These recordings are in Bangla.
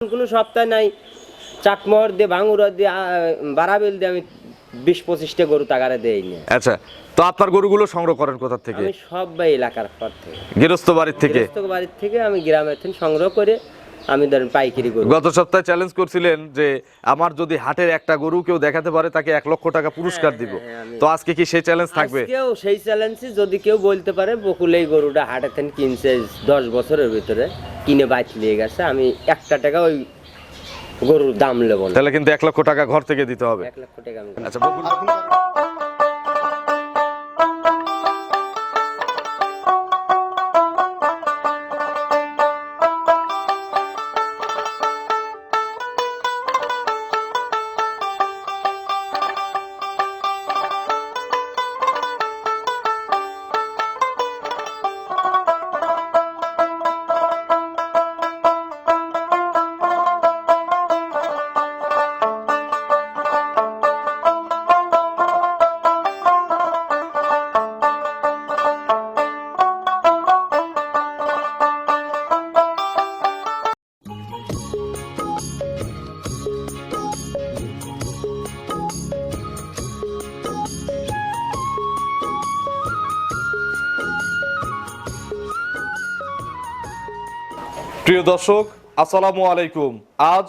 কোনো সপ্তাহ নাই। চাটমোহর দিয়ে ভাঙুরা দিয়ে বারাবেল দিয়ে আমি বিশ পঁচিশটা গরু তাগারে দেয়নি না আচ্ছা তো আপনার গরুগুলো সংগ্রহ করেন কোথা থেকে? আমি সব এলাকার পর থেকে। গৃহস্থ বাড়ির থেকে? গৃহস্থ বাড়ির থেকে আমি গ্রামের থেকে সংগ্রহ করে আমি ধরেন পাইকারি গরু। গত সপ্তাহে চ্যালেঞ্জ করছিলেন যে আমার যদি হাটের একটা গরু কেউ দেখাতে পারে তাকে এক লক্ষ টাকা পুরস্কার দিব। হ্যাঁ, তো আজকে কি সেই চ্যালেঞ্জ থাকবে? আজকেও সেই চ্যালেঞ্জে যদি কেউ বলতে পারে বকুল এই গরুটা হাটে থেকে কিনছে দশ বছরের ভিতরে কিনে বাইক নিয়ে গেছে আমি একটা টাকা ওই গরুর দাম নেব তাহলে কিন্তু এক লক্ষ টাকা ঘর থেকে দিতে হবে। এক লক্ষ টাকা আচ্ছা প্রিয় দর্শক, আসসালামু আলাইকুম। আজ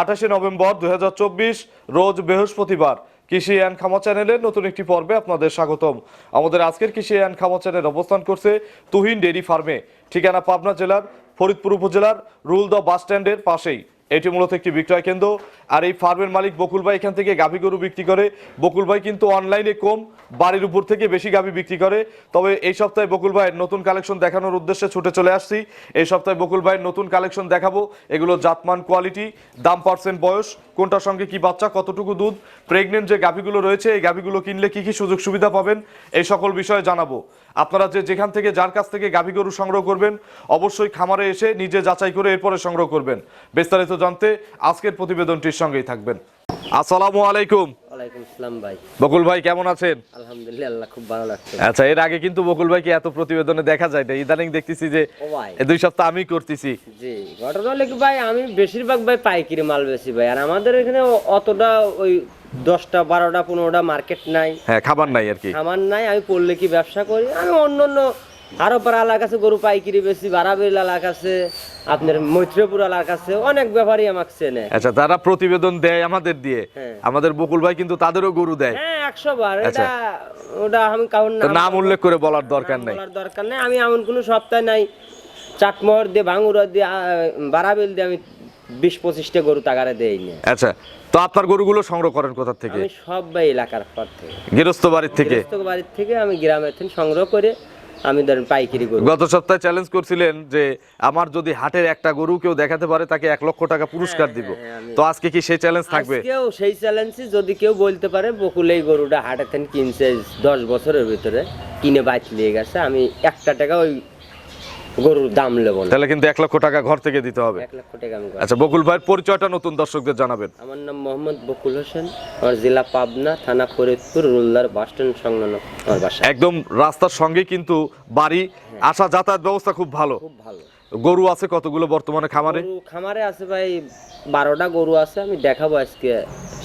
আঠাশে নভেম্বর দু হাজার চব্বিশ, রোজ বৃহস্পতিবার কৃষি অ্যান্ড খামা চ্যানেলের নতুন একটি পর্বে আপনাদের স্বাগতম। আমাদের আজকের কৃষি অ্যান্ড খামা চ্যানেল অবস্থান করছে তুহিন ডেরি ফার্মে, ঠিকানা পাবনা জেলার, ফরিদপুর উপজেলার রুল দ্য বাস স্ট্যান্ডের পাশেই। এটি মূলত একটি বিক্রয় কেন্দ্র। আর এই ফার্মের মালিক বকুল ভাই এখান থেকে গাভী গরু বিক্রি করে। বকুল ভাই কিন্তু অনলাইনে কম, বাড়ির উপর থেকে বেশি গাভী বিক্রি করে। তবে এই সপ্তাহে বকুল ভাইয়ের নতুন কালেকশন দেখানোর উদ্দেশ্যে ছুটে চলে আসছি। এই সপ্তাহে বকুল ভাইয়ের নতুন কালেকশন দেখাবো। এগুলো জাতমান কোয়ালিটি দাম পার্সেন্ট বয়স, কোনটার সঙ্গে কি বাচ্চা, কতটুকু দুধ প্রেগনেন্ট যে গাভীগুলো রয়েছে, এই গাভীগুলো কিনলে কি কি সুযোগ সুবিধা পাবেন, এই সকল বিষয়ে জানাব। আপনারা যে যেখান থেকে, যার কাছ থেকে গাভী গরু সংগ্রহ করবেন, অবশ্যই খামারে এসে নিজে যাচাই করে এরপরে সংগ্রহ করবেন। বিস্তারিত জানতে আজকের প্রতিবেদনটির সঙ্গেই থাকবেন। আসসালামু আলাইকুম। ভাই। বকুল ভাই কেমন আছেন? আলহামদুলিল্লাহ খুব ভালো লাগছে আচ্ছা এর আগে কিন্তু বকুল ভাইকে এত প্রতিবেদনে দেখা যায় না ইদানিং দেখতেছি যে দুই সপ্তাহ আমি করতেছি। জি ঘটনা হলো কি ভাই আমি বেশিরভাগ ভাই পাইকারি মাল বেশি ভাই আর আমাদের এখানে অতটা ওই দশটা বারোটা পনেরোটা মার্কেট নাই। হ্যাঁ খাবার নাই আর কি। আমার নাই আমি পড়লে কি ব্যবসা করি? আমি অন্য অন্য আরও পাড়া এলাকা আছে গরু পাইকারি বেশি বারাবিল এলাকা আছে আপনার মৈত্রপুর এলাকা আছে অনেক ব্যাপারই আমাকে চেনে। আচ্ছা তারা প্রতিবেদন দেয় আমাদের দিয়ে হ্যাঁ। আমাদের বকুল ভাই কিন্তু তাদেরও গরু দেয়। হ্যাঁ একশো বার আচ্ছা। এটা ওটা আমি তো নাম উল্লেখ করে বলার দরকার নাই। বলার দরকার নেই আমি এমন কোনো সপ্তাহ নাই। চাটমোহর দিয়ে ভাঙুরা দিয়ে বারাবিল দিয়ে আমি বিশ পঁচিশটা গরু তাগারে দেই না আচ্ছা তো আপনার গরুগুলো সংগ্রহ করেন কোথা থেকে? আমি সব ভাই এলাকার পর থেকে। গৃহস্থ বাড়ির থেকে? গৃহস্থ বাড়ির থেকে আমি গ্রামের থেকে সংগ্রহ করে আমি ধরেন পাইকারি গরু। গত সপ্তাহে চ্যালেঞ্জ করছিলেন যে আমার যদি হাটের একটা গরু কেউ দেখাতে পারে তাকে এক লক্ষ টাকা পুরস্কার দিব। হ্যাঁ, তো আজকে কি সেই চ্যালেঞ্জ থাকবে? কেউ সেই চ্যালেঞ্জই যদি কেউ বলতে পারে বকুল এই গরুটা হাটে কিনছে দশ বছরের ভিতরে কিনে নিয়ে গেছে। আমি একটা টাকা ওই গরুর দাম নেব না। তাহলে কিন্তু এক লক্ষ টাকা ঘর থেকে দিতে হবে। এক লক্ষ টাকা আমি আচ্ছা বকুল ভাইয়ের পরিচয়টা নতুন দর্শকদের জানাবেন। আমার নাম মোহাম্মদ বকুল হোসেন আমার জেলা পাবনা থানা ফরিদপুর রুলদার বাস স্ট্যান্ড সংলগ্ন আমার বাসা। একদম রাস্তার সঙ্গে কিন্তু বাড়ি আসা যাতায়াত ব্যবস্থা খুব ভালো। খুব ভালো। গরু আছে কতগুলো বর্তমানে খামারে? খামারে আছে ভাই বারোটা গরু আছে আমি দেখাবো আজকে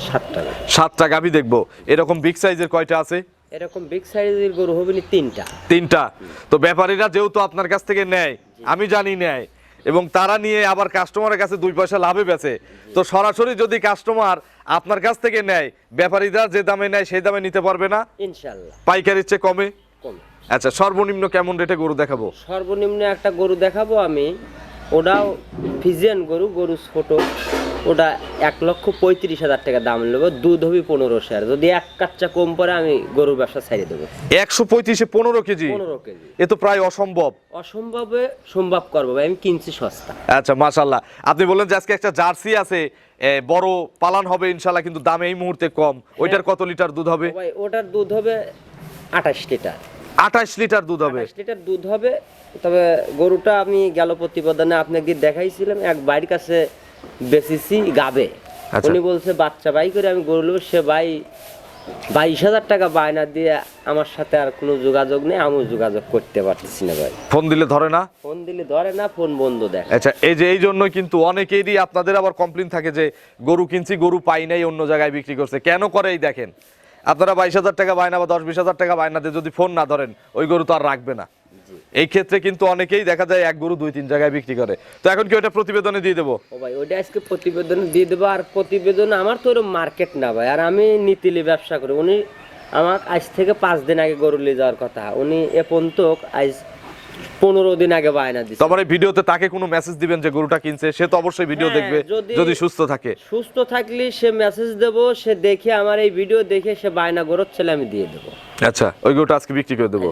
সাতটা। সাতটা গাভি দেখব। এরকম বিগ সাইজের কয়টা আছে? এরকম বিগ সাইজের গরু হবে না তিনটা। তিনটা। তো ব্যাপারীরা যেহেতু আপনার কাছ থেকে নেয় আমি জানি নেয় এবং তারা নিয়ে আবার কাস্টমারের কাছে দুই পয়সা লাভে বেচে তো সরাসরি যদি কাস্টমার আপনার কাছ থেকে নেয় ব্যাপারীরা যে দামে নেয় সেই দামে নিতে পারবে না? ইনশাল্লাহ। পাইকারির চেয়ে কমে? কম। আচ্ছা সর্বনিম্ন কেমন রেটে গরু দেখাবো? সর্বনিম্ন একটা গরু দেখাবো আমি। ওটাও ফিজিয়ান গরু গরু ছোট। ওটা এক লক্ষ পঁয়ত্রিশ হাজার টাকা দাম নেব দুধ হবে পনেরো শেয়ার। যদি এক কাচ্চা কম পরে আমি গরুর ব্যবসা ছাড়িয়ে দেবো। একশো পঁয়ত্রিশে পনেরো কেজি? পনেরো কেজি। এ তো প্রায় অসম্ভব। অসম্ভবে সম্ভব করব ভাই আমি কিনছি সস্তা। আচ্ছা মাশাল্লাহ। আপনি বললেন যে আজকে একটা জার্সি আছে বড় পালান হবে ইনশাল্লাহ কিন্তু দাম এই মুহূর্তে কম। ওইটার কত লিটার দুধ হবে? ভাই ওটার দুধ হবে আঠাশ লিটার। আঠাশ লিটার দুধ হবে? লিটার দুধ হবে তবে গরুটা আমি গেল প্রতিবেদনে আপনাকে দেখাইছিলাম এক বাড়ির কাছে বেচেছি গাবে। আচ্ছা। উনি বলছে বাচ্চা বাই করে আমি গরু সে ভাই বাইশ হাজার টাকা বায়না দিয়ে আমার সাথে আর কোনো যোগাযোগ নেই আমিও যোগাযোগ করতে পারতেছি না ভাই। ফোন দিলে ধরে না? ফোন দিলে ধরে না ফোন বন্ধ দেয়। আচ্ছা এই যে এই জন্য কিন্তু অনেকেরই আপনাদের আবার কমপ্লেন থাকে যে গরু কিনছি গরু পাই নাই অন্য জায়গায় বিক্রি করছে। কেন করে এই দেখেন? আপনারা বাইশ হাজার টাকা বায়না বা দশ বিশ হাজার টাকা বায়না দিয়ে যদি ফোন না ধরেন ওই গরু তো আর রাখবে না। এই ক্ষেত্রে কিন্তু অনেকেই দেখা যায় এক গরু দুই, তিন জায়গায় বিক্রি করে। তো এখন কি ওটা প্রতিবেদনে দিয়ে দেবো? ও ভাই ওটা আজকে প্রতিবেদন দিয়ে দেবো, আর প্রতিবেদন আমার তো মার্কেট না ভাই। আর আমি নীতিলি ব্যবসা করি। উনি আমার আজ থেকে পাঁচ দিন আগে গরু নিয়ে যাওয়ার কথা। উনি এ পর্যন্ত আজ পনেরো দিন আগে বায়না দিচ্ছে তারপরে ভিডিওতে তাকে কোনো মেসেজ দিবেন যে গরুটা কিনছে? সে তো অবশ্যই ভিডিও হ্যাঁ, দেখবে যদি- সুস্থ থাকে। সুস্থ থাকলে সে মেসেজ দেব সে দেখে আমার এই ভিডিও দেখে সে বায়না গরুর ছেলে আমি দিয়ে দেবো। আচ্ছা ওই গরুটা আজকে বিক্রি করে দেবো।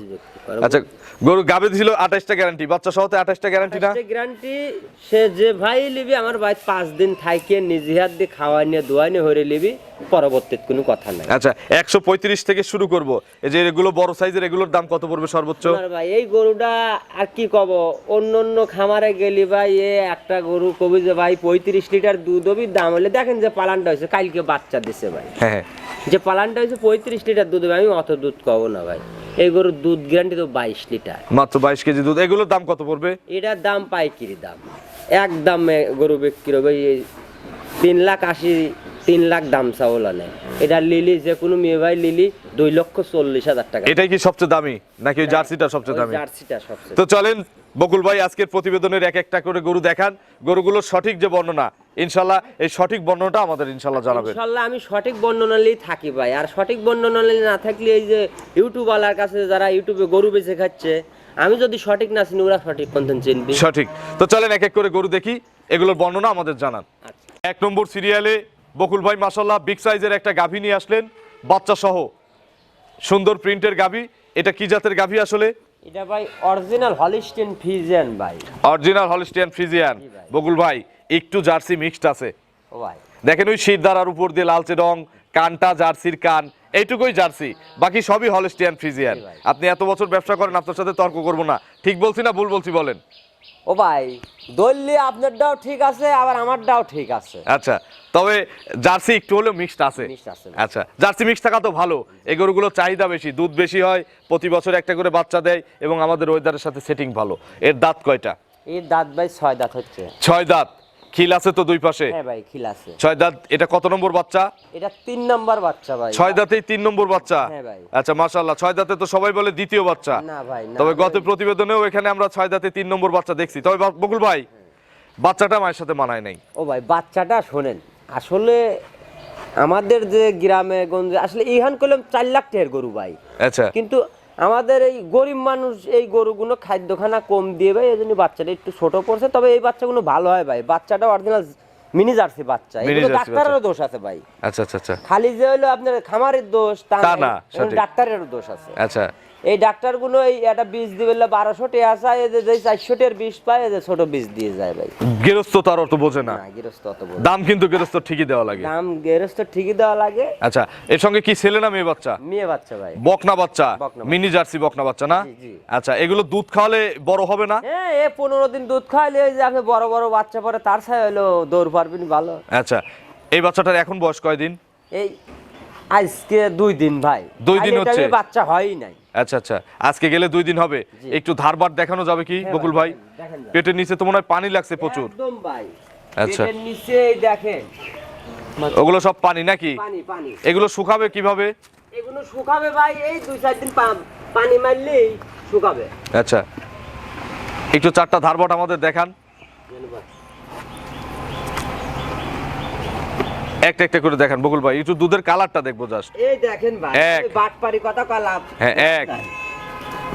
আচ্ছা গরু গাবে ছিল আঠাশটা গ্যারান্টি বাচ্চা সহতে আঠাশটা গ্যারান্টি না? গ্যারান্টি সে যে ভাই লিবি আমার ভাই পাঁচ দিন থাইকে নিজে হাত দিয়ে খাওয়াই নিয়ে দোয়াই নিয়ে হরে লিবি পরবর্তীতে কোনো কথা নাই। আচ্ছা একশো পঁয়ত্রিশ থেকে শুরু করব। এই যে এগুলো বড় সাইজের এগুলোর দাম কত পড়বে সর্বোচ্চ? আমার ভাই এই গরুটা আর কি কব? অন্য অন্য খামারে গেলি ভাই এ একটা গরু কবি যে ভাই পঁয়ত্রিশ লিটার দুধ হবি দাম হলে দেখেন যে পালানটা হয়েছে কালকে বাচ্চা দিছে ভাই। হ্যাঁ হ্যাঁ। যে পালানটা হয়েছে পঁয়ত্রিশ লিটার দুধ হবে আমি অত দুধ কব না ভাই। এই গরুর দুধ গ্যারান্টি তো বাইশ লিটার। মাত্র বাইশ কেজি দুধ। এগুলোর দাম কত পড়বে? এটার দাম পাইকিরি দাম। এক দামে গরু বিক্রি হবে এই তিন লাখ আশি তিন লাখ দাম চাওলা নেয় এটা লিলি যে কোনো মেয়ে ভাই লিলি দুই লক্ষ চল্লিশ হাজার টাকা। এটাই কি সবচেয়ে দামি? নাকি ওই জার্সিটা সবচেয়ে দামি? জার্সিটা সবচেয়ে তো চলেন বকুল ভাই আজকের প্রতিবেদনের এক একটা করে গরু দেখান। গরুগুলোর সঠিক যে বর্ণনা ইনশাল্লাহ এই সঠিক বর্ণনাটা আমাদের ইনশাল্লাহ জানাবেন। ইনশাল্লাহ আমি সঠিক বর্ণনা বর্ণনালেই থাকি ভাই আর সঠিক বর্ণনালে না থাকলে এই যে ইউটিউব ইউটিউবওয়ালার কাছে যারা ইউটিউবে গরু বেচে খাচ্ছে আমি যদি সঠিক না চিনি ওরা সঠিক পন্থন চিনবি। সঠিক। তো চলেন এক এক করে গরু দেখি এগুলোর বর্ণনা আমাদের জানান। আচ্ছা। এক নম্বর সিরিয়ালে বকুল ভাই মাসাল্লাহ বিগ সাইজের একটা গাভী নিয়ে আসলেন। বাচ্চা সহ সুন্দর প্রিন্টের গাভী। এটা কি জাতের গাভী আসলে? এটা ভাই অরিজিনাল হলিস্টিন ফিজিয়ান ভাই। অরিজিনাল হলিস্টিয়ান ফ্রিজিয়ান বকুল ভাই একটু জার্সি মিক্সড আছে। ও ভাই। দেখেন ওই শিরদারার উপর দিয়ে লালচে রং কানটা জার্সির কান এইটুকুই জার্সি। বাকি সবই হলিস্টিয়ান ফ্রিজিয়ান আপনি এত বছর ব্যবসা করেন আপনার সাথে তর্ক করব না। ঠিক বলছি না ভুল বলছি বলেন? ও ভাই দললি আপনারটাও ঠিক আছে আবার আমারটাও ঠিক আছে। আচ্ছা তবে জার্সি একটু হলেও মিক্সড আছে। আচ্ছা জার্সি মিক্স থাকা তো ভালো। এই গরুগুলোর চাহিদা বেশি দুধ বেশি হয় প্রতি বছর একটা করে বাচ্চা দেয় এবং আমাদের ওয়েদারের সাথে সেটিং ভালো। এর দাঁত কয়টা? এর দাঁত ভাই ছয় দাঁত হচ্ছে। ছয় দাঁত। খিল আছে তো দুই পাশে? হ্যাঁ ভাই খিল আছে। ছয় দাঁত এটা কত নম্বর বাচ্চা? এটা তিন নাম্বার বাচ্চা ভাই। ছয় দাঁতেই তিন নম্বর বাচ্চা? হ্যাঁ ভাই। আচ্ছা মাশাল্লাহ ছয় দাঁতে তো সবাই বলে দ্বিতীয় বাচ্চা। না ভাই তবে গত প্রতিবেদনেও এখানে আমরা ছয় দাঁতে তিন নম্বর বাচ্চা দেখছি। তবে বকুল ভাই বাচ্চাটা মায়ের সাথে মানায় নাই। ও ভাই বাচ্চাটা শোনেন আসলে আমাদের যে গ্রামে গঞ্জে আসলে ইহান করলাম চার লাখ টাকার গরু ভাই। আচ্ছা। কিন্তু আমাদের এই গরিব মানুষ এই গরুগুলো খাদ্যখানা কম দিয়ে ভাই এই জন্য বাচ্চাটা একটু ছোট পড়ছে। তবে এই বাচ্চাগুলো ভালো হয় ভাই। বাচ্চাটা অরিজিনাল মিনি জার্সি বাচ্চা। এগুলো ডাক্তারেরও দোষ আছে ভাই। আচ্ছা আচ্ছা আচ্ছা। খালি যে হলো আপনার খামারের দোষ তা না, ডাক্তারেরও দোষ আছে। আচ্ছা। এই ডাক্তারগুলো এই একটা বীজ দিবে বারোশো টাকা চায় এই যে চারশো টাকার বিষ পায় এই যে ছোট বীজ দিয়ে যায় ভাই। গেরস্ত তার অত বোঝে না। গৃহস্থ অত বড় দাম কিন্তু গেরস্ত ঠিকই দেওয়া লাগে। দাম গৃহস্থ ঠিকই দেওয়া লাগে। আচ্ছা এর সঙ্গে কি ছেলে না মেয়ে বাচ্চা? মেয়ে বাচ্চা ভাই। বকনা বাচ্চা। মিনি জার্সি বকনা বাচ্চা না? জি, জি। আচ্ছা এগুলো দুধ খাওয়ালে বড় হবে না? হ্যাঁ এ পনেরো দিন দুধ খাওয়ালে ওই যে আপনি বড় বড় বাচ্চা পরে তার সাথে হলো দৌড় পারবেন ভালো। আচ্ছা এই বাচ্চাটার এখন বয়স কয়দিন এই আজকে দুই দিন ভাই। দুই দিন হচ্ছে? বাচ্চা হয়ই নাই। আচ্ছা আচ্ছা। আজকে গেলে দুই দিন হবে। একটু ধারবার দেখানো যাবে কি হ্যাঁ বকুল ভাই। পেটের নিচে তো মনে হয় পানি লাগছে প্রচুর। একদম ভাই। আচ্ছা। পেটের নিচে দেখেন। ওগুলো সব পানি নাকি? পানি পানি। এগুলো শুকাবে কীভাবে? এগুলো শুকাবে ভাই এই দুই চার দিন পানি মারলেই শুকাবে। আচ্ছা। একটু চারটা ধারবট আমাদের দেখান। একটা একটা করে দেখান বকুল ভাই একটু দুধের কালারটা দেখব জাস্ট এই দেখেন ভাই এক। বাটপারি কথা কলাম হ্যাঁ এক।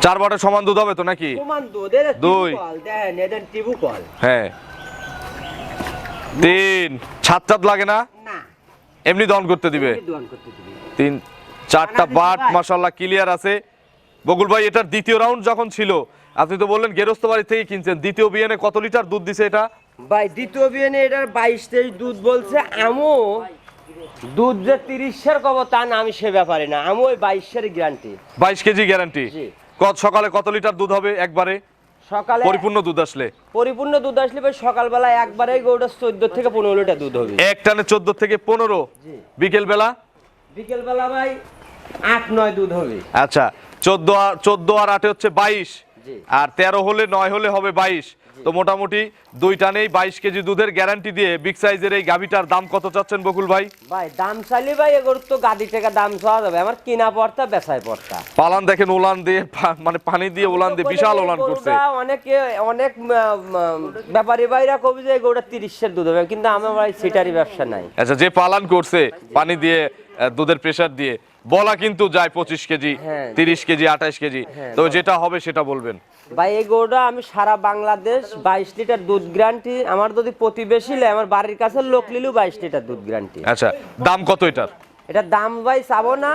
চার বাটের সমান দুধ হবে তো নাকি? সমান দুধ এদের দুই। কল দেখেন এদের টিবু কল। হ্যাঁ। তিন। ছাদ ছাদ লাগে না? না। এমনি দহন করতে দিবে? দোয়ান করতে দিবি। তিন। চারটা বাট। মাসাল্লাহ ক্লিয়ার আছে। বকুল ভাই এটার দ্বিতীয় রাউন্ড যখন ছিল আপনি তো বললেন গেরস্ত বাড়ি থেকে কিনছেন। দ্বিতীয় বিয়ানে কত লিটার দুধ দিছে এটা? ভাই দ্বিতীয় বিয়ানে এটার বাইশ তেইশ দুধ বলছে। আমও দুধ যে তিরিশের কব তা না আমি সে ব্যাপারে না। আমি ওই বাইশের গ্যারান্টি বাইশ কেজি গ্যারান্টি কত সকালে কত লিটার দুধ হবে একবারে? সকালে পরিপূর্ণ দুধ আসলে। পরিপূর্ণ দুধ আসলে ভাই সকালবেলা একবারে গরুটা চোদ্দ থেকে পনেরো লিটার দুধ হবে। এক টানে চোদ্দ থেকে পনেরো। বিকেল বেলা বিকেল বেলা ভাই আট নয় দুধ হবে। আচ্ছা চোদ্দ আর চোদ্দ আর আটে হচ্ছে বাইশ। আর তেরো হলে নয় হলে হবে বাইশ। তো মোটামুটি দুই টানেই বাইশ কেজি দুধের গ্যারান্টি দিয়ে বিগ সাইজের এই গাভিটার দাম কত চাচ্ছেন বকুল ভাই? ভাই দাম চাইলে ভাই এগুলোর তো গাদি থেকে দাম চাওয়া যাবে। আমার কিনা পড়তা বেচায় পড়তা। পালান দেখেন ওলান দিয়ে মানে পানি দিয়ে ওলান দিয়ে বিশাল ওলান করছে। অনেকে অনেক ব্যাপারী ভাইরা কবি যে গরুটা তিরিশের দুধ হবে। কিন্তু আমার ভাই সিটারি ব্যবসা নাই। আচ্ছা যে পালান করছে পানি দিয়ে দুধের প্রেসার দিয়ে। বলা কিন্তু যায় পঁচিশ কেজি হ্যাঁ। তিরিশ কেজি আঠাশ কেজি। হ্যাঁ, তো যেটা হবে সেটা বলবেন। ভাই এই গরুটা আমি সারা বাংলাদেশ বাইশ লিটার দুধ গ্যারান্টি আমার যদি প্রতিবেশী আমার বাড়ির কাছে লোক নিলেও বাইশ লিটার দুধ গ্যারান্টি আচ্ছা দাম কত এটার? এটা দাম ভাই চাবো না।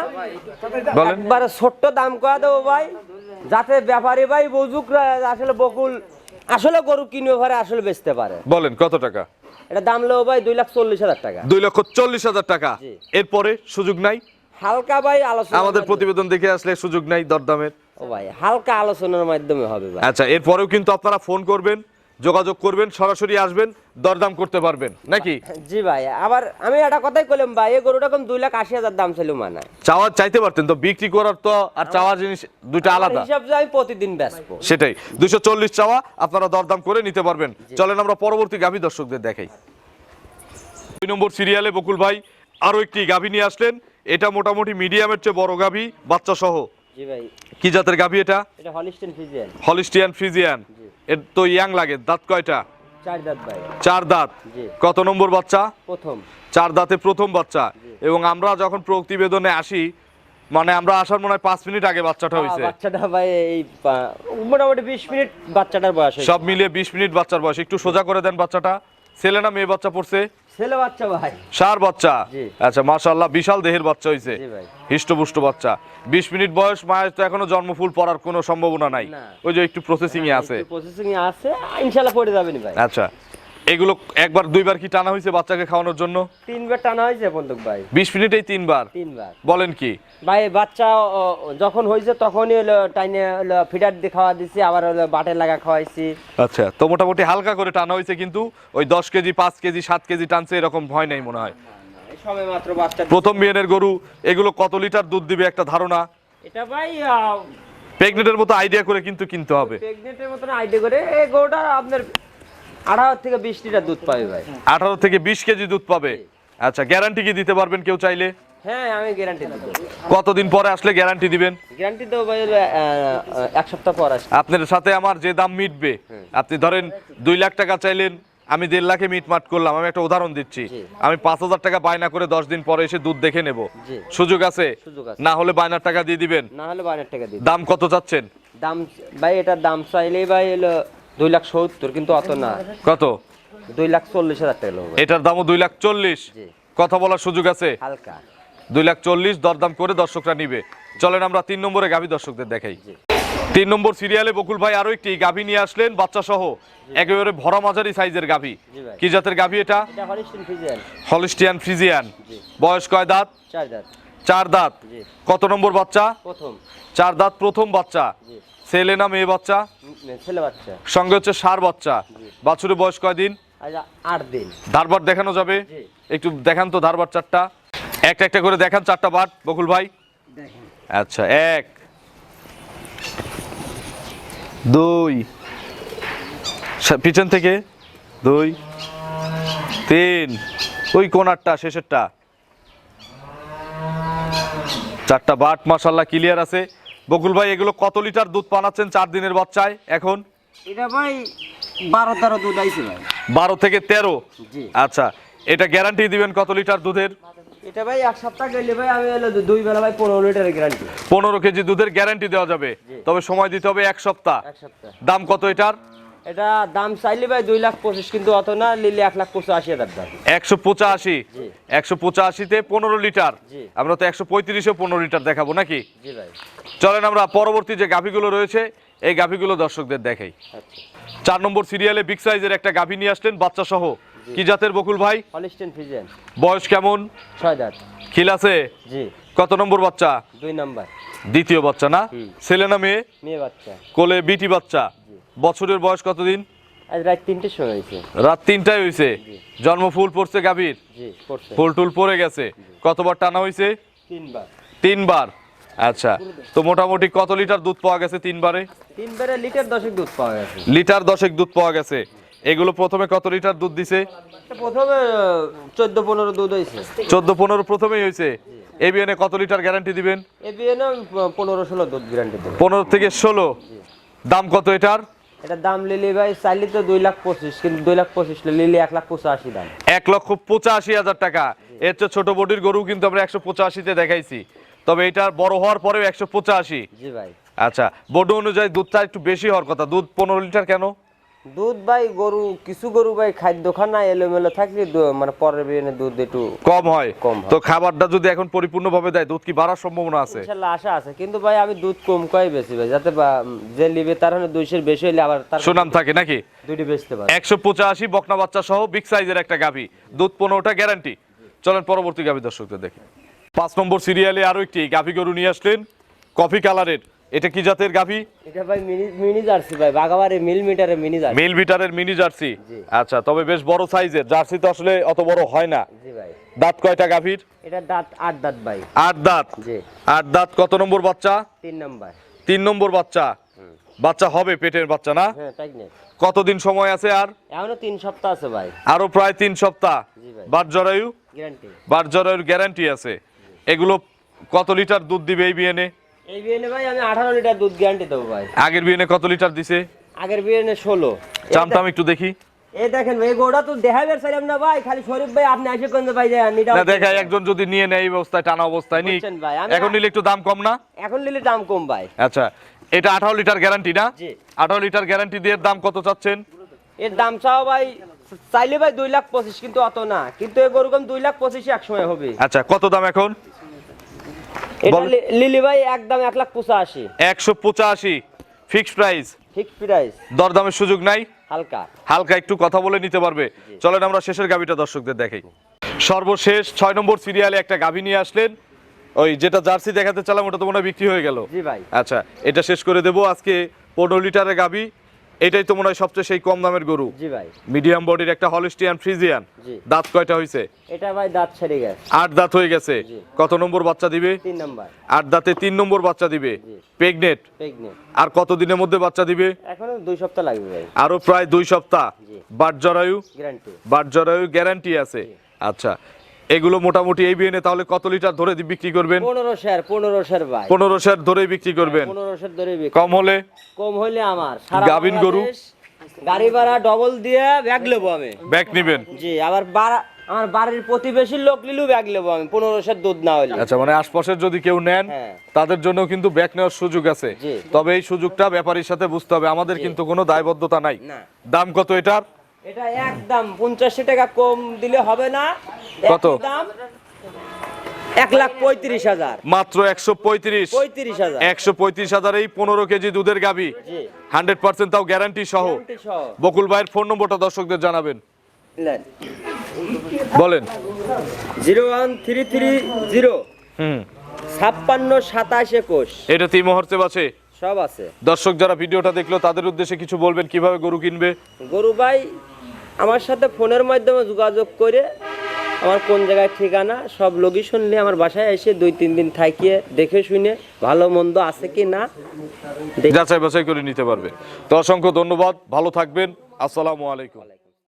একবারে ছোট্ট দাম কয়া দেবো ভাই যাতে ব্যাপারী ভাই বুঝুক আসলে বকুল আসলে গরু কিনবে পারে আসলে বেচতে পারে। বলেন কত টাকা? এটা দাম লো ভাই দুই লাখ চল্লিশ হাজার টাকা। দুই লক্ষ চল্লিশ হাজার টাকা। এরপরে সুযোগ নাই। হালকা ভাই আলোচনা আমাদের প্রতিবেদন দেখে আসলে সুযোগ নাই দরদামের। ও ভাই হালকা আলোচনার মাধ্যমে হবে ভাই। আচ্ছা এরপরেও কিন্তু আপনারা ফোন করবেন। যোগাযোগ করবেন সরাসরি আসবেন দরদাম করতে পারবেন। নাকি? জি ভাই আবার আমি একটা কথাই কইলাম ভাই এই গরুটা কম দুই লাখ আশি হাজার দাম ছিল মানে। চাওয়ার চাইতে পারতেন তো বিক্রি করার তো আর চাওয়ার জিনিস দুইটা আলাদা। হিসাব যে আমি প্রতিদিন বেচবো। সেটাই দুশো চল্লিশ চাওয়া আপনারা দরদাম করে নিতে পারবেন। চলেন আমরা পরবর্তী গাভী দর্শকদের দেখাই। দুই নম্বর সিরিয়ালে বকুল ভাই আরও একটি গাভী নিয়ে আসলেন। এটা মোটামুটি মিডিয়ামের চেয়ে বড় গাভী বাচ্চা সহ জি ভাই। কি জাতের গাভী এটা? এটা হলিস্টেন ফিজিয়ান। হলিস্টিয়ান ফ্রিজিয়ান এর তো ইয়াং লাগে দাঁত কয়টা? চার দাঁত ভাই। চার দাঁত। কত নম্বর বাচ্চা? প্রথম। চার দাঁতে প্রথম বাচ্চা। এবং আমরা যখন প্রতিবেদনে আসি মানে আমরা আসার মনে হয় পাঁচ মিনিট আগে বাচ্চাটা হয়েছে বাচ্চাটা ভাই এই মোটামুটি বিশ মিনিট বাচ্চাটার বয়স সব মিলিয়ে বিশ মিনিট বাচ্চার বয়স। একটু সোজা করে দেন বাচ্চাটা। ছেলে না মেয়ে বাচ্চা পড়ছে? ছেলে বাচ্চা ভাই। সার বাচ্চা? আচ্ছা মাশাল্লাহ বিশাল দেহের বাচ্চা হইছে। হৃষ্টপুষ্ট বাচ্চা। বিশ মিনিট বয়স মায়ের তো এখনও জন্মফুল পড়ার কোনো সম্ভাবনা নাই। ওই যে একটু প্রসেসিং এ আছে। প্রসেসিং এ আছে ইনশাআল্লাহ পড়ে যাবেন ভাই। আচ্ছা। এগুলো একবার দুইবার কি টানা হয়েছে বাচ্চাকে খাওয়ানোর জন্য? তিনবার টানা হয়েছে বন্দুক ভাই। বিশ মিনিটেই তিনবার? তিনবার। বলেন কি? ভাই বাচ্চা যখন হয়েছে তখনই হলো টাইনে হলো ফিডার দিয়ে খাওয়া দিছি আবার হলো বাটে লাগা খাওয়াইছি। আচ্ছা তো মোটামুটি হালকা করে টানা হয়েছে কিন্তু ওই দশ কেজি পাঁচ কেজি সাত কেজি টানছে এরকম ভয় নেই মনে হয়। মাত্র বাচ্চা প্রথম বিয়ানের গরু এগুলো কত লিটার দুধ দিবে একটা ধারণা? এটা ভাই প্রেগনেন্টের মতো আইডিয়া করে কিন্তু কিনতে হবে। প্রেগনেন্টের মতন আইডিয়া করে এই গরুটা আপনার আঠারো থেকে বিশ লিটার দুধ পাবে ভাই। আঠারো থেকে বিশ কেজি দুধ পাবে। আচ্ছা গ্যারান্টি কি দিতে পারবেন কেউ চাইলে? হ্যাঁ আমি গ্যারান্টি দেবো। কতদিন পরে আসলে গ্যারান্টি দিবেন? গ্যারান্টি দেবো ভাই এক সপ্তাহ পর আসবে। আপনার সাথে আমার যে দাম মিটবে আপনি ধরেন দুই লাখ টাকা চাইলেন আমি দেড় লাখে মিটমাট করলাম আমি একটা উদাহরণ দিচ্ছি। আমি পাঁচ হাজার টাকা বায়না করে দশ দিন পরে এসে দুধ দেখে নেব। সুযোগ আছে? না হলে বায়নার টাকা দিয়ে দিবেন? না হলে বারো টাকা দিই দাম কত চাচ্ছেন? দাম ভাই এটার দাম চাইলেই ভাই হলো দুই লাখ সত্তর কিন্তু অত না। কত? দুই লাখ চল্লিশ হাজার টাকা এটার দামও দুই লাখ চল্লিশ। কথা বলার সুযোগ আছে? হালকা। দুই লাখ চল্লিশ দরদাম করে দর্শকরা নিবে। চলেন আমরা তিন নম্বরে গাভী দর্শকদের দেখাই। তিন নম্বর সিরিয়ালে বকুল ভাই আরও একটি গাভী নিয়ে আসলেন বাচ্চা সহ একেবারে ভরা মাঝারি সাইজের গাভী। কি জাতের গাভী এটা? Holstein friesian. বয়স কয় দাঁত? চার দাঁত। চার দাঁত। কত নম্বর বাচ্চা? প্রথম। চার দাঁত প্রথম বাচ্চা। ছেলে না মেয়ে বাচ্চা? ছেলে বাচ্চা। সঙ্গে হচ্ছে সার বাচ্চা। বাছুরের বয়স কয়দিন আট দিন। ধারবার দেখানো যাবে? একটু দেখান তো ধারবার চারটা। একটা একটা করে দেখান চারটা বাট বকুল ভাই। আচ্ছা এক। দুই। পিছন থেকে। দুই। তিন। ওই কোনারটা শেষেরটা। চারটা বাট মাসাল্লাহ ক্লিয়ার আছে। বকুল ভাই এগুলো কত লিটার দুধ পানাচ্ছেন চার দিনের বাচ্চায়? এখন? এটা ভাই বারো তেরো দুধ আইছে ভাই। বারো থেকে তেরো? আচ্ছা এটা গ্যারান্টি দিবেন কত লিটার দুধের? এটা ভাই এক সপ্তাহ গেলে ভাই আমি দুই বেলা ভাই পনেরো লিটারের গ্যারান্টি পনেরো কেজি দুধের গ্যারান্টি দেওয়া যাবে। তবে সময় দিতে হবে এক সপ্তাহ। দাম কত এটার? এটা দাম চাইলে ভাই দুই লাখ পঁচিশ কিন্তু অত না নিলে এক লাখ পঁচাশি হাজার দাম। একশো পঁচাশি? একশো পঁচাশিতে পনেরো লিটার? আমরা তো একশো পঁয়ত্রিশে পনেরো লিটার দেখাবো নাকি? চলেন আমরা পরবর্তী যে গাভীগুলো রয়েছে এই গাভীগুলো দর্শকদের দেখাই। আচ্ছা। চার নম্বর সিরিয়ালে বিগ সাইজের একটা গাভী নিয়ে আসলেন বাচ্চা সহ কি জাতের বকুল ভাই? হলিস্টেন বয়স কেমন? ছয় দাঁত। খিল আছে? জি। কত নম্বর বাচ্চা? দুই নাম্বার। দ্বিতীয় বাচ্চা না? ছেলে না মেয়ে? মেয়ে বাচ্চা। কোলে বিটি বাচ্চা। বছরের বয়স কতদিন? আজ রাত তিনটের সময় হয়েছে। রাত তিনটায় হয়েছে। জন্ম ফুল পড়ছে গাভীর? ফুল টুল পড়ে গেছে। কতবার টানা হয়েছে? তিনবার। তিনবার। আচ্ছা তো মোটামুটি কত লিটার দুধ পাওয়া গেছে তিনবারে? তিনবারে লিটার দশেক দুধ পাওয়া গেছে। লিটার দশেক দুধ পাওয়া গেছে। এগুলো প্রথমে কত লিটার দুধ দিছে? প্রথমে চোদ্দ পনেরো দুধ হয়েছে। চোদ্দ পনেরো প্রথমেই হয়েছে। এবিএনে কত লিটার গ্যারান্টি দিবেন? এ বিয়ে না পনেরো ষোলো দুধ গ্যারান্টি পনেরো থেকে ষোলো। দাম কত এটার? এটা দাম লিলি ভাই চাইলে তো দুই লাখ পঁচিশ কিন্তু দুই লাখ পঁচিশ লিলি এক লাখ পঁচাশি দাম। এক লক্ষ পঁচাশি হাজার টাকা। এর চেয়ে ছোট বডির গরু কিন্তু আমরা একশো পঁচাশিতে দেখাইছি। তবে এটা বড় হওয়ার পরেও একশো পঁচাশি। জি ভাই। আচ্ছা বডি অনুযায়ী দুধটা একটু বেশি হওয়ার কথা। দুধ পনেরো লিটার কেন? দুধ ভাই গরু কিছু গরু ভাই খাদ্য খানা এলোমেলো থাকলে মানে পরের বিয়ে দুধ একটু কম হয়। কম তো খাবারটা যদি এখন পরিপূর্ণভাবে দেয় দুধ কি বাড়ার সম্ভাবনা আছে? ইনশাল্লাহ আশা আছে। কিন্তু ভাই আমি দুধ কম কয় বেশি ভাই যাতে যে লিবে তার হলে দুইশের বেশি হইলে আবার তার সুনাম থাকে নাকি? দুইটি বেচতে পারে। একশো পঁচাশি বকনা বাচ্চা সহ বিগ সাইজের একটা গাভি। দুধ পনেরোটা গ্যারান্টি। চলেন পরবর্তী গাভি দর্শকদের দেখি। পাঁচ নম্বর সিরিয়ালে আরও একটি গাভি গরু নিয়ে আসলেন কফি কালারের। এটা কি জাতের গাভি? এটা ভাই মিনি মিনি জার্সি ভাই বাগাবাড়ি মিল মিটারে মিনি জার্সি। মিল মিটারের মিনি জার্সি? আচ্ছা তবে বেশ বড় সাইজের জার্সি তো আসলে অত বড় হয় না। জি ভাই। দাঁত কয়টা গাভীর? এটা দাঁত আট দাঁত ভাই। আট দাঁত? জি। আট দাঁত কত নম্বর বাচ্চা? তিন নাম্বার। তিন নম্বর বাচ্চা। বাচ্চা হবে পেটের বাচ্চা না? হ্যাঁ তাই না কতদিন সময় আছে আর? এখনও তিন সপ্তাহ আছে ভাই। আরও প্রায় তিন সপ্তাহ। জি ভাই। বাট জরায়ু? গ্যারান্টি। বাট জরায়ুর গ্যারান্টি আছে। এগুলো কত লিটার দুধ দিবে এই বিয়েনে এই বিয়ে ভাই আমি আঠারো লিটার দুধ গ্যারান্টি দেবো ভাই। আগের বিয়েনে কত লিটার দিছে? আগের বিয়ে ষোলো। চামটাম একটু দেখি। এই দেখেন ভাই গোড়া তো দেখাবের চাইলাম না ভাই খালি শরীফ ভাই আপনি আসে কোন ভাই নিটা না দেখাই একজন যদি নিয়ে নেয় এই অবস্থায় টানা অবস্থায় আমি- এখন নিলে একটু দাম কম না? এখন নিলে দাম কম ভাই। আচ্ছা এটা আঠারো লিটার গ্যারান্টি না? জি। আঠারো লিটার গ্যারান্টি দিয়ে দাম কত চাচ্ছেন? এর দাম চাও ভাই চাইলে ভাই দুই লাখ পঁচিশ কিন্তু অত না। কিন্তু এই গরু কম দুই লাখ পঁচিশে এক সময় হবে। আচ্ছা কত দাম এখন? এটা লিলি ভাই একদম এক লাখ পঁচাশি। একশো পঁচাশি ফিক্সড প্রাইস ঠিক প্রাইস দরদামের সুযোগ নাই। হালকা। হালকা একটু কথা বলে নিতে পারবে। চলেন আমরা শেষের গাভিটা দর্শকদের দেখাই। সর্বশেষ ছয় নম্বর সিরিয়ালে একটা গাভি নিয়ে আসলেন। ওই যেটা জার্সি দেখাতে চালাম ওটা তো মনে বিক্রি হয়ে গেল। জি ভাই। আচ্ছা এটা শেষ করে দেবো। আজকে পনেরো লিটারের গাভি। এটাই তো মনে হয় সবচেয়ে সেই কম দামের গরু। জি ভাই। মিডিয়াম বডির একটা হলিস্টিয়ান ফ্রিজিয়ান। দাঁত কয়টা হয়েছে এটা ভাই দাঁত ছেড়ে গেছে। আট দাঁত হয়ে গেছে। কত নম্বর বাচ্চা দিবে? তিন নাম্বার। আট দাঁতে তিন নম্বর বাচ্চা দিবে। জি। প্রেগনেট আর কত দিনের মধ্যে বাচ্চা দিবে? এখনও দুই সপ্তাহ লাগবে ভাই। আরও প্রায় দুই সপ্তাহ। জি। বাট জরায়ু? গ্যারান্টি বাট জরায়ু গ্যারান্টি আছে। আচ্ছা। এগুলো মোটামুটি এই বিয়ে তাহলে কত লিটার ধরে বিক্রি করবেন? পনেরো শেয়ার পনেরো শেয়ার ভাই। পনেরো শেয়ার ধরেই বিক্রি করবেন। পনেরো শেয়ার ধরে। কম হলে? কম হইলে আমার গাভীন গরু? গাড়ি ভাড়া ডবল দিয়ে ব্যাগ নেব আমি। ব্যাক নিবেন? জি আবার বাড়া আমার বাড়ির প্রতিবেশীর লোক নিলেও ব্যাগ নেব আমি পনেরো শেয়ার দুধ না হইলে। আচ্ছা মানে আশপাশের যদি কেউ নেন হ্যাঁ। তাদের জন্য কিন্তু ব্যাক নেওয়ার সুযোগ আছে। তবে এই সুযোগটা ব্যাপারীর সাথে বুঝতে হবে আমাদের কিন্তু কোনো দায়বদ্ধতা নাই। দাম কত এটার? এটা একদম পঞ্চাশি টাকা কম দিলে হবে না। কত? এক লাখ পঁয়ত্রিশ হাজার। মাত্র একশো পঁয়ত্রিশ। পঁয়ত্রিশ হাজার। একশো পঁয়ত্রিশ হাজার এই পনেরো কেজি দুধের গাবি। হান্ড্রেড পার্সেন্ট তাও গ্যারান্টি সহ। বকুল ভাইয়ের ফোন নম্বরটা দর্শকদের জানাবেন। বলেন। Zero one three three zero. হুম। ছাপ্পান্ন সাতাশ একুশ। এটা তিন মুহূর্তে আছে সব আছে। দর্শক যারা ভিডিওটা দেখল তাদের উদ্দেশ্যে কিছু বলবেন কীভাবে গরু কিনবে? গরু ভাই আমার সাথে ফোনের মাধ্যমে যোগাযোগ করে আমার কোন জায়গায় ঠিকানা, সব লোকেশন নিয়ে আমার বাসায় এসে দুই, তিন দিন থাকিয়ে দেখে শুনে ভালো মন্দ আছে কি না যাচাই বাছাই করে নিতে পারবে। তো অসংখ্য ধন্যবাদ, ভালো থাকবেন, আসসালামু আলাইকুম।